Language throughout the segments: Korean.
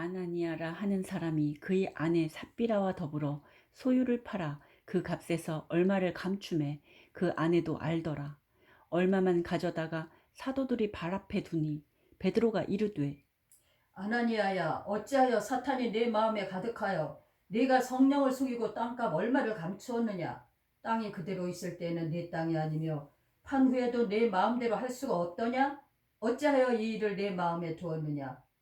아나니아라 하는 사람이 그의 아내 삽비라와 더불어 소유를 팔아 그 값에서 얼마를 감춤해 그 아내도 알더라. 얼마만 가져다가 사도들이 발 앞에 두니 베드로가 이르되 아나니아야 어찌하여 사탄이 내 마음에 가득하여 네가 성령을 속이고 땅값 얼마를 감추었느냐? 땅이 그대로 있을 때는 네 땅이 아니며 판 후에도 내 마음대로 할 수가 없더냐? 어찌하여 이 일을 내 마음에 두었느냐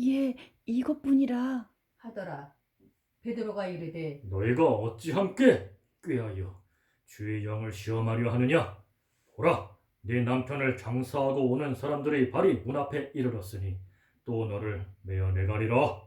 예 이것뿐이라 하더라 베드로가 이르되 너희가 어찌 함께 꾀하여 주의 영을 시험하려 하느냐? 보라, 네 남편을 장사하고 오는 사람들의 발이 문 앞에 이르렀으니 또 너를 메어 내가리라.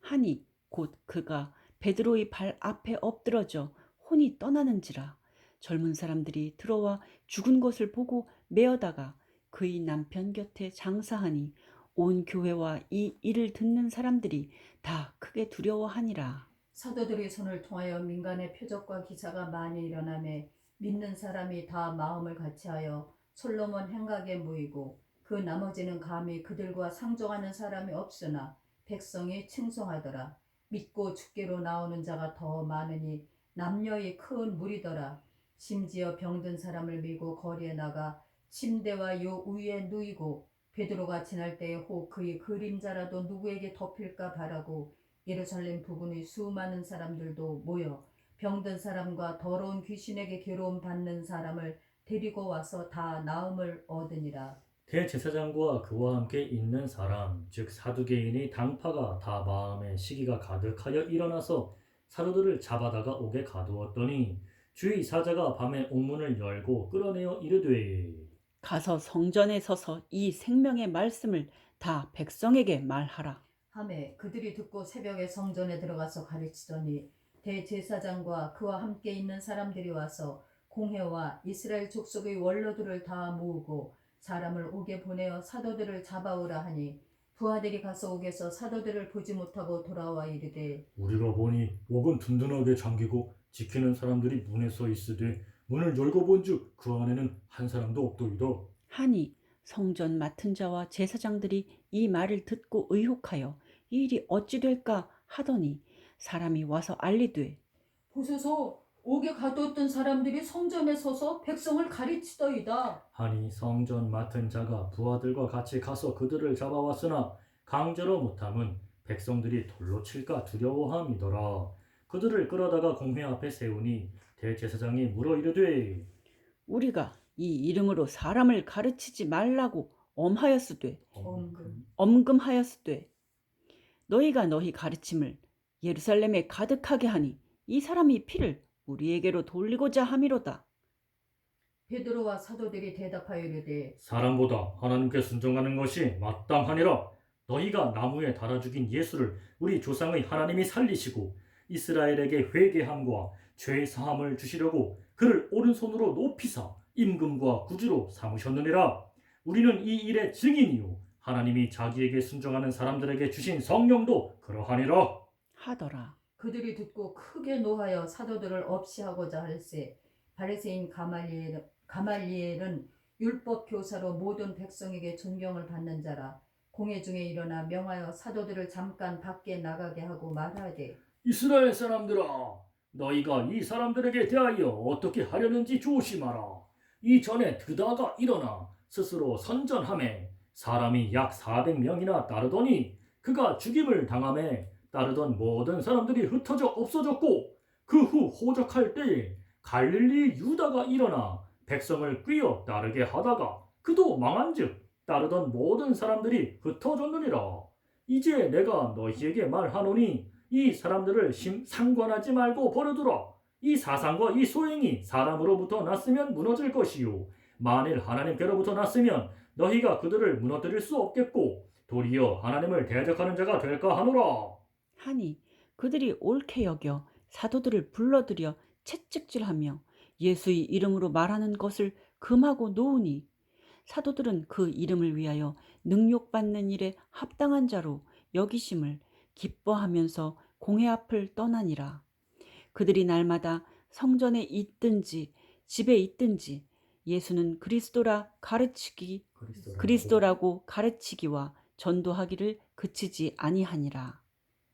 하니 곧 그가 베드로의 발 앞에 엎드러져 혼이 떠나는지라 젊은 사람들이 들어와 죽은 것을 보고 메어다가 그의 남편 곁에 장사하니 온 교회와 이 일을 듣는 사람들이 다 크게 두려워하니라. 사도들이 손을 통하여 민간의 표적과 기사가 많이 일어나매 믿는 사람이 다 마음을 같이하여 솔로몬 행각에 모이고 그 나머지는 감히 그들과 상종하는 사람이 없으나 백성이 칭송하더라. 믿고 죽게로 나오는 자가 더 많으니 남녀의 큰 무리더라. 심지어 병든 사람을 밀고 거리에 나가 침대와 요 위에 누이고 베드로가 지날 때에 혹 그의 그림자라도 누구에게 덮일까 바라고 예루살렘 부근의 수많은 사람들도 모여 병든 사람과 더러운 귀신에게 괴로움 받는 사람을 데리고 와서 다 나음을 얻으니라. 대제사장과 그와 함께 있는 사람, 즉 사두개인의 당파가 다 마음에 시기가 가득하여 일어나서 사도들을 잡아다가 옥에 가두었더니 주의 사자가 밤에 옥문을 열고 끌어내어 이르되 가서 성전에 서서 이 생명의 말씀을 다 백성에게 말하라. 하매 그들이 듣고 새벽에 성전에 들어가서 가르치더니 대제사장과 그와 함께 있는 사람들이 와서 공회와 이스라엘 족속의 원로들을 다 모으고 사람을 옥에 보내어 사도들을 잡아오라 하니 부하들이 가서 옥에서 사도들을 보지 못하고 돌아와 이르되 우리가 보니 옥은 든든하게 잠기고 지키는 사람들이 문에 서 있으되 문을 열고 본즉 그 안에는 한 사람도 없더이다. 하니 성전 맡은 자와 제사장들이 이 말을 듣고 의혹하여 이 일이 어찌 될까 하더니 사람이 와서 알리되 보소서 옥에 가두었던 사람들이 성전에 서서 백성을 가르치더이다. 하니 성전 맡은 자가 부하들과 같이 가서 그들을 잡아왔으나 강제로 못함은 백성들이 돌로 칠까 두려워함이더라. 그들을 끌어다가 공회 앞에 세우니 대제사장이 물어 이르되 우리가 이 이름으로 사람을 가르치지 말라고 엄하였으되 엄금. 엄금하였으되 너희가 너희 가르침을 예루살렘에 가득하게 하니 이 사람이 피를 우리에게로 돌리고자 함이로다. 베드로와 사도들이 대답하여 이르되 사람보다 하나님께 순종하는 것이 마땅하니라. 너희가 나무에 달아 죽인 예수를 우리 조상의 하나님이 살리시고 이스라엘에게 회개함과 죄 사함을 주시려고 그를 오른손으로 높이사 임금과 구주로 삼으셨느니라. 우리는 이 일의 증인이요 하나님이 자기에게 순종하는 사람들에게 주신 성령도 그러하니라. 하더라. 그들이 듣고 크게 노하여 사도들을 없이하고자 할세 바리새인 가말리엘, 가말리엘은 율법 교사로 모든 백성에게 존경을 받는 자라 공회 중에 일어나 명하여 사도들을 잠깐 밖에 나가게 하고 말하되 이스라엘 사람들아, 너희가 이 사람들에게 대하여 어떻게 하려는지 조심하라. 이전에 드다가 일어나 스스로 선전함에 사람이 약 400명이나 따르더니 그가 죽임을 당함에 따르던 모든 사람들이 흩어져 없어졌고 그 후 호적할 때에 갈릴리 유다가 일어나 백성을 꿰어 따르게 하다가 그도 망한즉 따르던 모든 사람들이 흩어졌느니라. 이제 내가 너희에게 말하노니 이 사람들을 심, 상관하지 말고 버려두라. 이 사상과 이 소행이 사람으로부터 났으면 무너질 것이요. 만일 하나님께로부터 났으면 너희가 그들을 무너뜨릴 수 없겠고 도리어 하나님을 대적하는 자가 될까 하노라. 하니 그들이 옳게 여겨 사도들을 불러들여 채찍질하며 예수의 이름으로 말하는 것을 금하고 놓으니 사도들은 그 이름을 위하여 능욕받는 일에 합당한 자로 여기심을 기뻐하면서 공회 앞을 떠나니라. 그들이 날마다 성전에 있든지 집에 있든지 예수는 그리스도라 가르치기 그리스도라고. 그리스도라고 가르치기와 전도하기를 그치지 아니하니라.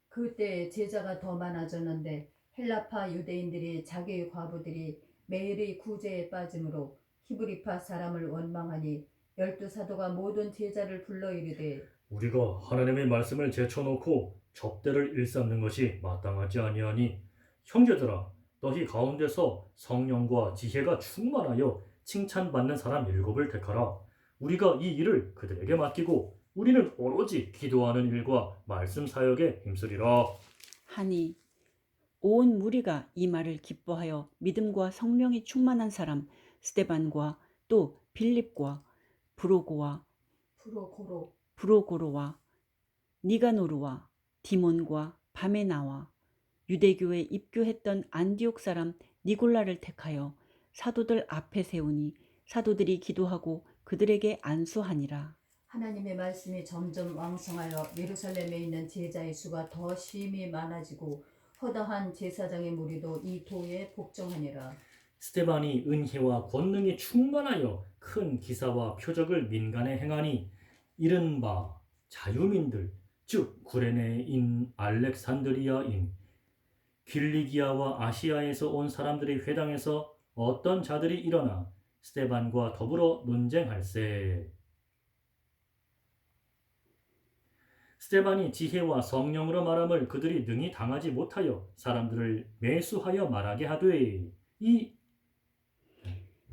그때 제자가 더 많아졌는데 헬라파 유대인들이 자기의 과부들이 매일의 구제에 빠짐으로 히브리파 사람을 원망하니 열두 사도가 모든 제자를 불러 이르되 우리가 하나님의 말씀을 제쳐놓고 접대를 일삼는 것이 마땅하지 아니하니 형제들아 너희 가운데서 성령과 지혜가 충만하여 칭찬받는 사람 일곱을 택하라. 우리가 이 일을 그들에게 맡기고 우리는 오로지 기도하는 일과 말씀 사역에 힘쓰리라. 하니 온 무리가 이 말을 기뻐하여 믿음과 성령이 충만한 사람 스테반과 또 빌립과 브로고와 프로고로. 브로고로와 니가노르와 디몬과 바메나와 유대교에 입교했던 안디옥 사람 니골라를 택하여 사도들 앞에 세우니 사도들이 기도하고 그들에게 안수하니라. 하나님의 말씀이 점점 왕성하여 예루살렘에 있는 제자의 수가 더 심히 많아지고 허다한 제사장의 무리도 이 도에 복종하니라. 스테반이 은혜와 권능이 충만하여 큰 기사와 표적을 민간에 행하니 이른바 자유민들 즉 구레네인 알렉산드리아인 길리기아와 아시아에서 온 사람들이 회당에서 어떤 자들이 일어나 스테반과 더불어 논쟁할세 스테반이 지혜와 성령으로 말함을 그들이 능히 당하지 못하여 사람들을 매수하여 말하게 하되 이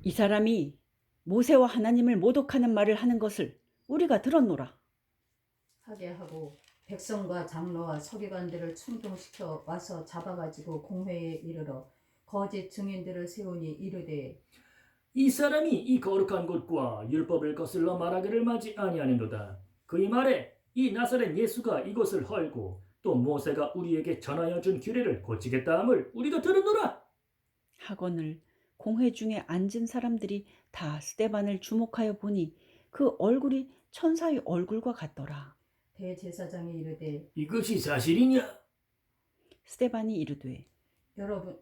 이 사람이 모세와 하나님을 모독하는 말을 하는 것을 우리가 들었노라. 하게 하고 백성과 장로와 서기관들을 충동시켜 와서 잡아가지고 공회에 이르러 거짓 증인들을 세우니 이르되 이 사람이 이 거룩한 곳과 율법을 거슬러 말하기를 마지 아니하는도다. 그의 말에 이 나사렛 예수가 이곳을 헐고 또 모세가 우리에게 전하여 준 규례를 고치겠다 함을 우리가 들었노라. 학원을 공회 중에 앉은 사람들이 다 스테반을 주목하여 보니 그 얼굴이 천사의 얼굴과 같더라. 대제사장이 이르되 이것이 사실이냐? 스테반이 이르되 여러분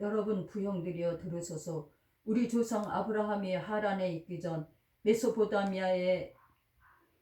여러분 부형들이여 들으소서 우리 조상 아브라함이 하란에 있기 전 메소포타미아에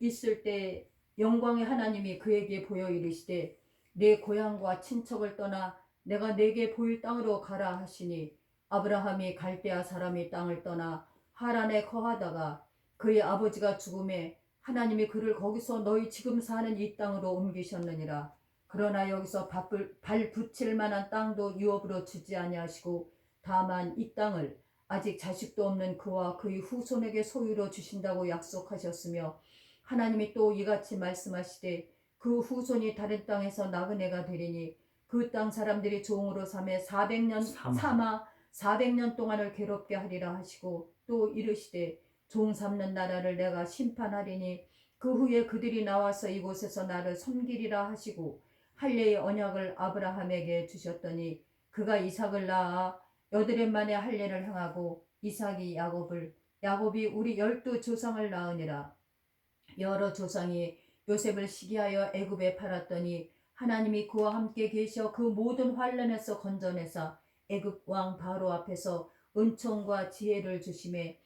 있을 때 영광의 하나님이 그에게 보여 이르시되 내 고향과 친척을 떠나 내가 내게 보일 땅으로 가라 하시니 아브라함이 갈대아 사람이 땅을 떠나 하란에 거하다가 그의 아버지가 죽음에 하나님이 그를 거기서 너희 지금 사는 이 땅으로 옮기셨느니라 그러나 여기서 밥을, 발 붙일 만한 땅도 유업으로 주지 아니하시고 다만 이 땅을 아직 자식도 없는 그와 그의 후손에게 소유로 주신다고 약속하셨으며 하나님이 또 이같이 말씀하시되 그 후손이 다른 땅에서 나그네가 되리니 그 땅 사람들이 종으로 삼에 400년 삼아. 삼아 400년 동안을 괴롭게 하리라 하시고 또 이르시되 종 삼는 나라를 내가 심판하리니 그 후에 그들이 나와서 이곳에서 나를 섬기리라 하시고 할례의 언약을 아브라함에게 주셨더니 그가 이삭을 낳아 여드렛 만에 할례를 행하고 이삭이 야곱을 야곱이 우리 열두 조상을 낳으니라. 여러 조상이 요셉을 시기하여 애굽에 팔았더니 하나님이 그와 함께 계셔 그 모든 환란에서 건져내사 애굽 왕 바로 앞에서 은총과 지혜를 주심에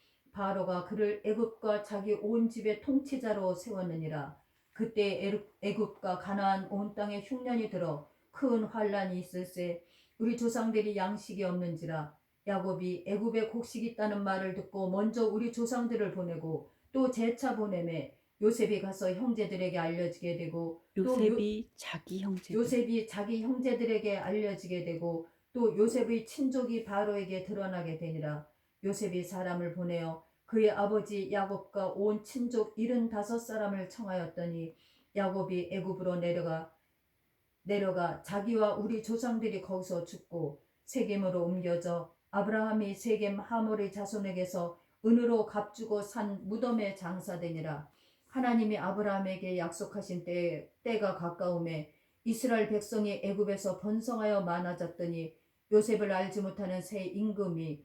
바로가 그를 애굽과 자기 온 집의 통치자로 세웠느니라. 그때 애굽- 애굽과 가나안 온 땅에 흉년이 들어 큰 환란이 있을세. 우리 조상들이 양식이 없는지라. 야곱이 애굽에 곡식이 있다는 말을 듣고 먼저 우리 조상들을 보내고 또 재차 보내매 요셉이 가서 형제들에게 알려지게 되고 또 요- 요셉이 자기 형제 요셉이 자기 형제들에게 알려지게 되고 또 요셉의 친족이 바로에게 드러나게 되니라 요셉이 사람을 보내어 그의 아버지 야곱과 온 친족 일흔다섯 사람을 청하였더니 야곱이 애굽으로 내려가 내려가 자기와 우리 조상들이 거기서 죽고 세겜으로 옮겨져 아브라함이 세겜 하모리 자손에게서 은으로 값주고 산 무덤에 장사되니라. 하나님이 아브라함에게 약속하신 때, 때가 가까움에 이스라엘 백성이 애굽에서 번성하여 많아졌더니 요셉을 알지 못하는 새 임금이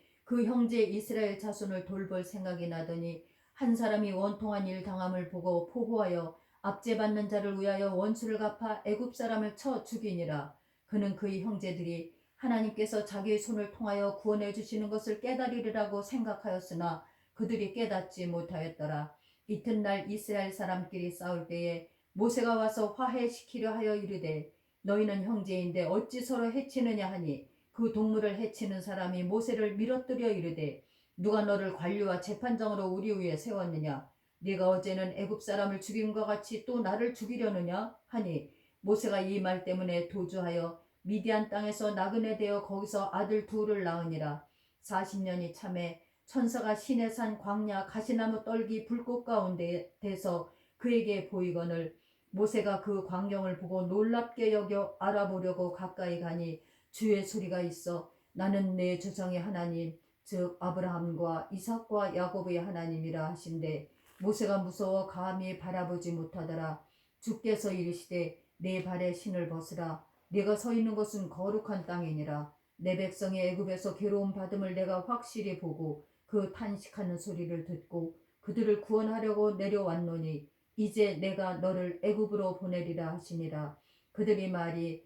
그 형제 이스라엘 자손을 돌볼 생각이 나더니 한 사람이 원통한 일 당함을 보고 포호하여 압제받는 자를 위하여 원수를 갚아 애굽 사람을 쳐 죽이니라. 그는 그의 형제들이 하나님께서 자기의 손을 통하여 구원해 주시는 것을 깨달으리라고 생각하였으나 그들이 깨닫지 못하였더라. 이튿날 이스라엘 사람끼리 싸울 때에 모세가 와서 화해시키려 하여 이르되 너희는 형제인데 어찌 서로 해치느냐 하니 그 동물을 해치는 사람이 모세를 밀어뜨려 이르되 누가 너를 관리와 재판장으로 우리 위에 세웠느냐? 네가 어제는 애굽 사람을 것 같이 또 나를 죽이려느냐? 하니 모세가 이 말 때문에 도주하여 미디안 땅에서 나그네 되어 거기서 아들 둘을 낳으니라. 40년이 참에 천사가 신의 산 광야 가시나무 떨기 불꽃 가운데 대서 그에게 보이거늘 모세가 그 광경을 보고 놀랍게 여겨 알아보려고 가까이 가니 주의 소리가 있어 나는 내 조상의 하나님 즉 아브라함과 이삭과 야곱의 하나님이라 하신대. 모세가 무서워 감히 바라보지 못하더라. 주께서 이르시되 내 발에 신을 벗으라. 내가 서 있는 곳은 거룩한 땅이니라. 내 백성이 애굽에서 괴로움 받음을 내가 확실히 보고 그 탄식하는 소리를 듣고 그들을 구원하려고 내려왔노니 이제 내가 너를 애굽으로 보내리라 하시니라. 그들이 말이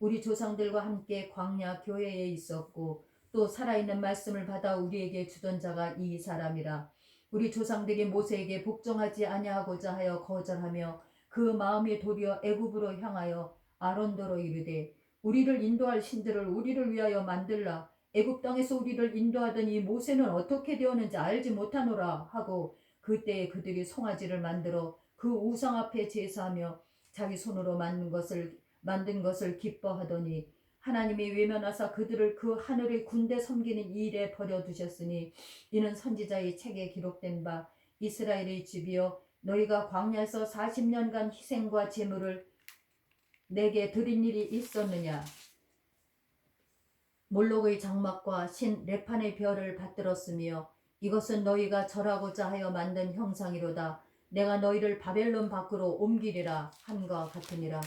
우리 조상들과 함께 광야 교회에 있었고 또 살아있는 말씀을 받아 우리에게 주던 자가 이 사람이라. 우리 조상들이 모세에게 복종하지 아니하고자 하여 거절하며 그 마음이 도리어 애굽으로 향하여 아론도로 이르되 우리를 인도할 신들을 우리를 위하여 만들라. 애굽 땅에서 우리를 인도하더니 모세는 어떻게 되었는지 알지 못하노라 하고 그때에 그들이 송아지를 만들어 그 우상 앞에 제사하며 자기 손으로 만든 것을 만든 것을 기뻐하더니 하나님이 외면하사 그들을 그 하늘의 군대 섬기는 일에 버려 두셨으니 이는 선지자의 책에 기록된 바 이스라엘의 집이여 너희가 광야에서 40년간 희생과 제물을 내게 드린 일이 있었느냐? 몰록의 장막과 신 레판의 별을 받들었으며 이것은 너희가 절하고자 하여 만든 형상이로다. 내가 너희를 바벨론 밖으로 옮기리라 함과 같으니라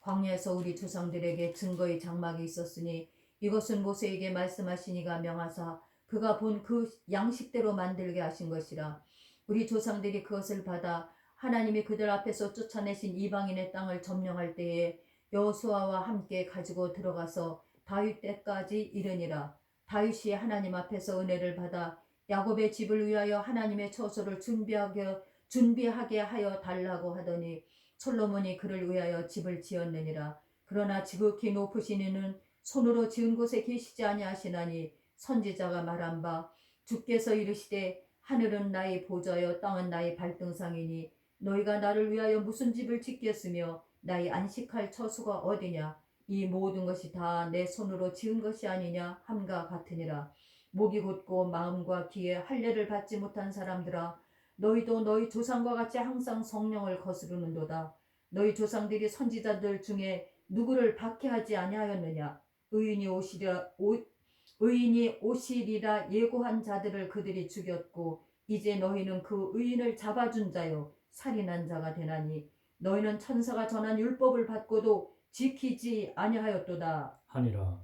광야에서 우리 조상들에게 증거의 장막이 있었으니 이것은 모세에게 말씀하시니가 명하사 그가 본 그 양식대로 만들게 하신 것이라. 우리 조상들이 그것을 받아 하나님이 그들 앞에서 쫓아내신 이방인의 땅을 점령할 때에 여호수아와 함께 가지고 들어가서 다윗 때까지 이르니라. 다윗이 하나님 앞에서 은혜를 받아 야곱의 집을 위하여 하나님의 처소를 준비하게 준비하게 하여 달라고 하더니 솔로몬이 그를 위하여 집을 지었느니라. 그러나 지극히 높으신 이는 손으로 지은 곳에 계시지 아니하시나니 선지자가 말한 바 주께서 이르시되 하늘은 나의 보좌여 땅은 나의 발등상이니 너희가 나를 위하여 무슨 집을 짓겠으며 나의 안식할 처소가 어디냐? 이 모든 것이 다 내 손으로 지은 것이 아니냐? 함과 같으니라. 목이 곧고 마음과 귀에 할례를 받지 못한 사람들아 너희도 너희 조상과 같이 항상 성령을 거스르는도다 너희 조상들이 선지자들 중에 누구를 박해하지 아니하였느냐 의인이 오시려 오, 의인이 오시리라 예고한 자들을 그들이 죽였고 이제 너희는 그 의인을 잡아준 자요 살인한 자가 되나니 너희는 천사가 전한 율법을 받고도 지키지 아니하였도다. 하니라.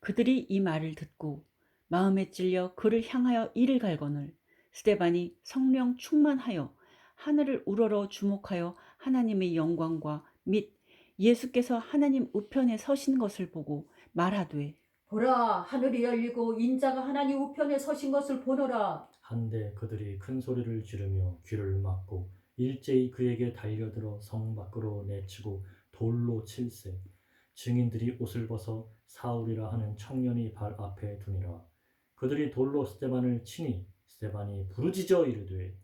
그들이 이 말을 듣고 마음에 찔려 그를 향하여 이를 갈거늘 스테반이 성령 충만하여 하늘을 우러러 주목하여 하나님의 영광과 및 예수께서 하나님 우편에 서신 것을 보고 말하되 보라 하늘이 열리고 인자가 하나님 우편에 서신 것을 보노라. 한데 그들이 큰 소리를 지르며 귀를 막고 일제히 그에게 달려들어 성 밖으로 내치고 돌로 칠세. 증인들이 옷을 벗어 사울이라 하는 청년이 발 앞에 두니라. 그들이 돌로 스테반을 치니 스테반이 부르짖어 이르되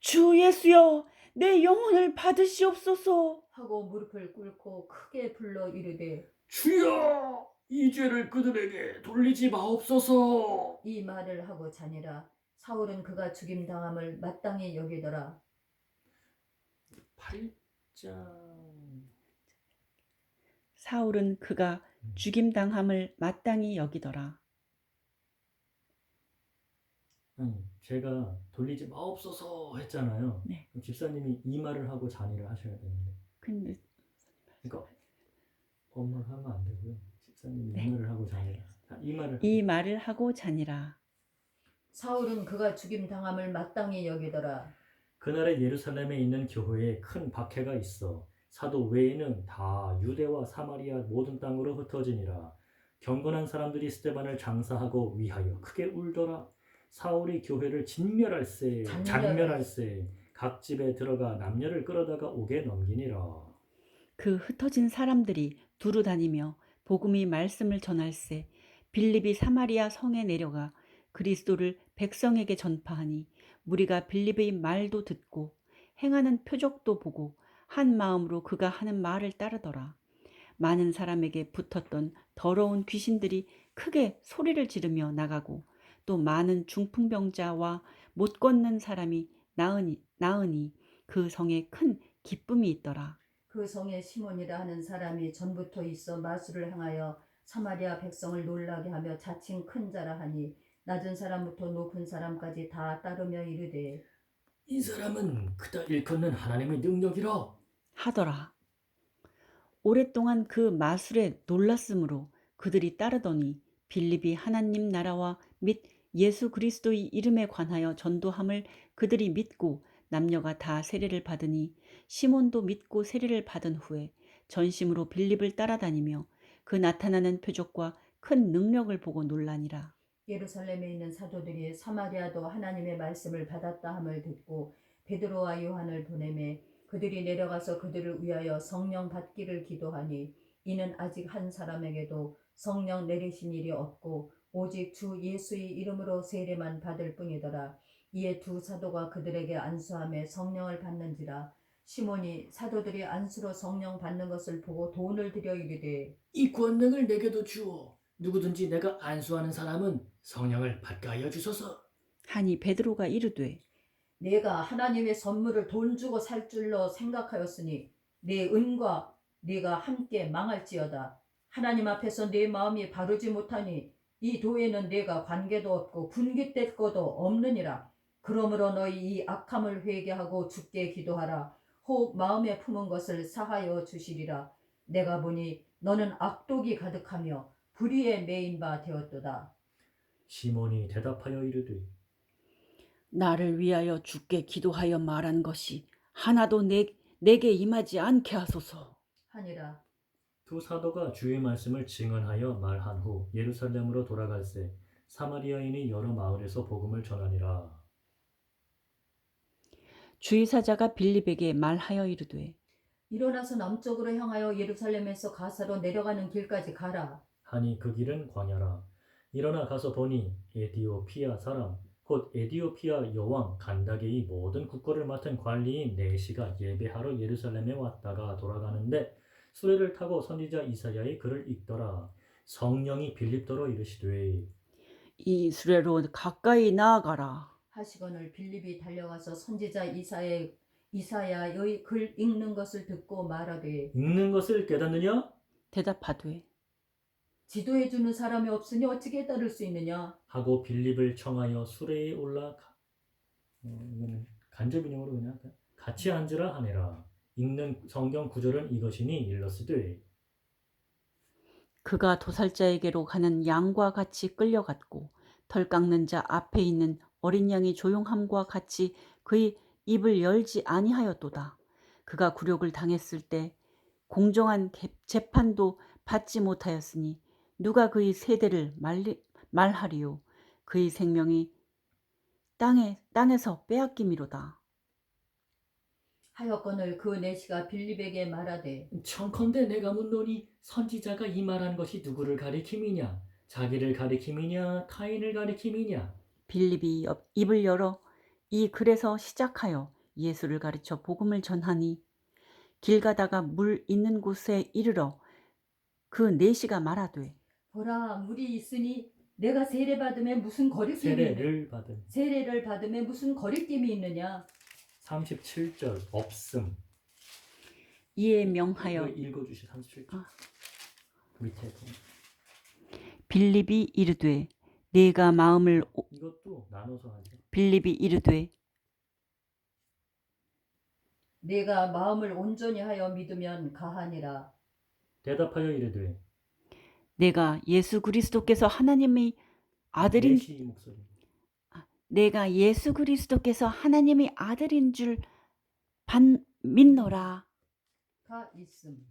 주 예수여 내 영혼을 받으시옵소서. 하고 무릎을 꿇고 크게 불러 이르되 주여 이 죄를 그들에게 돌리지 마옵소서. 이 말을 하고 자니라. 사울은 그가 죽임 당함을 마땅히 여기더라. 8장. 사울은 그가 죽임 당함을 마땅히 여기더라 아니 제가 돌리지 마옵소서 했잖아요. 네. 그럼 집사님이 이 말을 하고 잔의를 하셔야 되는데. 근데 그러니까 엄마를 하면 안 되고요. 집사님이 네. 이 말을 하고 잔의를 아, 이 말을 이 말을 하고 자니라. 사울은 그가 죽임 당함을 마땅히 여기더라. 그날에 예루살렘에 있는 교회에 큰 박해가 있어 사도 외에는 다 유대와 사마리아 모든 땅으로 흩어지니라. 경건한 사람들이 스테반을 장사하고 위하여 크게 울더라 사울이 교회를 진멸할세 장멸. 장멸할세 각 집에 들어가 남녀를 끌어다가 옥에 넘기니라 그 흩어진 사람들이 두루 다니며 복음이 말씀을 전할세 빌립이 사마리아 성에 내려가 그리스도를 백성에게 전파하니 무리가 빌립의 말도 듣고 행하는 표적도 보고 한 마음으로 그가 하는 말을 따르더라 많은 사람에게 붙었던 더러운 귀신들이 크게 소리를 지르며 나가고 또 많은 중풍병자와 못 걷는 사람이 나으니, 나으니 그 성에 큰 기쁨이 있더라 그 성에 시몬이라 하는 사람이 전부터 있어 마술을 행하여 사마리아 백성을 놀라게 하며 자칭 큰 자라 하니 낮은 사람부터 높은 사람까지 다 따르며 이르되 이 사람은 그다 일컫는 하나님의 능력이라 하더라. 오랫동안 그 마술에 놀랐으므로 그들이 따르더니 빌립이 하나님 나라와 및 예수 그리스도의 이름에 관하여 전도함을 그들이 믿고 남녀가 다 세례를 받으니 시몬도 믿고 세례를 받은 후에 전심으로 빌립을 따라다니며 그 나타나는 표적과 큰 능력을 보고 놀라니라. 예루살렘에 있는 사도들이 사마리아도 하나님의 말씀을 받았다 함을 듣고 베드로와 요한을 보내매 그들이 내려가서 그들을 위하여 성령 받기를 기도하니 이는 아직 한 사람에게도 성령 내리신 일이 없고 오직 주 예수의 이름으로 세례만 받을 뿐이더라. 이에 두 사도가 그들에게 안수함에 성령을 받는지라. 시몬이 사도들이 안수로 성령 받는 것을 보고 돈을 들여 이르되 이 권능을 내게도 주어 누구든지 내가 안수하는 사람은 성령을 받게 하여 주소서. 하니 베드로가 이르되 내가 하나님의 선물을 돈 주고 살 줄로 생각하였으니 내 은과 네가 함께 망할지어다. 하나님 앞에서 내 마음이 바르지 못하니 이 도에는 내가 관계도 없고 분깃될 것도 없느니라. 그러므로 너희 이 악함을 회개하고 죽게 기도하라. 혹 마음에 품은 것을 사하여 주시리라. 내가 보니 너는 악독이 가득하며 불의에 매인 바 되었도다. 시몬이 대답하여 이르되 나를 위하여 주께 기도하여 말한 것이 하나도 내, 내게 임하지 않게 하소서. 하니라. 두 사도가 주의 말씀을 증언하여 말한 후 예루살렘으로 돌아갈새 사마리아인이 여러 마을에서 복음을 전하니라 주의 사자가 빌립에게 말하여 이르되 일어나서 남쪽으로 향하여 예루살렘에서 가사로 내려가는 길까지 가라. 하니 그 길은 광야라 일어나 가서 보니 에디오피아 사람 곧 에디오피아 여왕 간다게의 모든 국거를 맡은 관리인 네시가 예배하러 예루살렘에 왔다가 돌아가는데 수레를 타고 선지자 이사야의 글을 읽더라 성령이 빌립더러 이르시되 이 수레로 가까이 나아가라. 하시거늘 빌립이 달려가서 선지자 이사의 이사야의 글 읽는 것을 듣고 말하되 읽는 것을 깨닫느냐 대답하되 지도해 주는 사람이 없으니 어찌게 따를 수 있느냐 하고 빌립을 청하여 수레에 올라가 어, 이거는 간접 인용으로 그냥? 같이 앉으라 하네라 읽는 성경 구절은 이것이니 일러스되 그가 도살자에게로 가는 양과 같이 끌려갔고 털 깎는 자 앞에 있는 어린 양이 조용함과 같이 그의 입을 열지 아니하였도다. 그가 굴욕을 당했을 때 공정한 개- 재판도 받지 못하였으니 누가 그의 세대를 말리, 말하리요 그의 생명이 땅에 땅에서 빼앗김이로다. 하여건을 그 내시가 빌립에게 말하되 청컨대 내가 묻노니 선지자가 이 말한 것이 누구를 가리킴이냐? 자기를 가리킴이냐? 타인을 가리킴이냐? 빌립이 옆- 입을 열어 이 글에서 시작하여 예수를 가르쳐 복음을 전하니 길 가다가 물 있는 곳에 이르러 그 내시가 말하되 보라 물이 있으니 내가 세례 받음에 무슨 거리낌이 세례를 받은 세례를 받음에 무슨 거리낌이 있느냐 37절 없음. 이에 명하여 읽어 주시 37절. 아. 밑에. 빌립이 이르되 내가 마음을 오- 이것도 나눠서 하죠. 빌립이 이르되 내가 마음을 온전히 하여 믿으면 가하니라. 대답하여 이르되 내가 예수 그리스도께서 하나님의 아들인 내가 예수 그리스도께서 하나님의 아들인 줄 반, 믿노라. 가 있음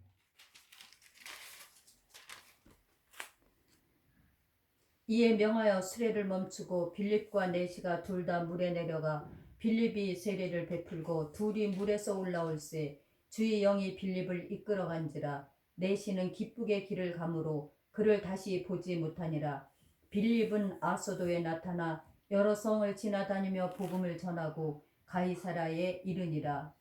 이에 명하여 수레를 멈추고 빌립과 내시가 둘 다 물에 내려가 빌립이 세례를 베풀고 둘이 물에서 올라올세 주의 영이 빌립을 이끌어간지라 내시는 기쁘게 길을 가므로 그를 다시 보지 못하니라 빌립은 아소도에 나타나 여러 성을 지나다니며 복음을 전하고 가이사라에 이르니라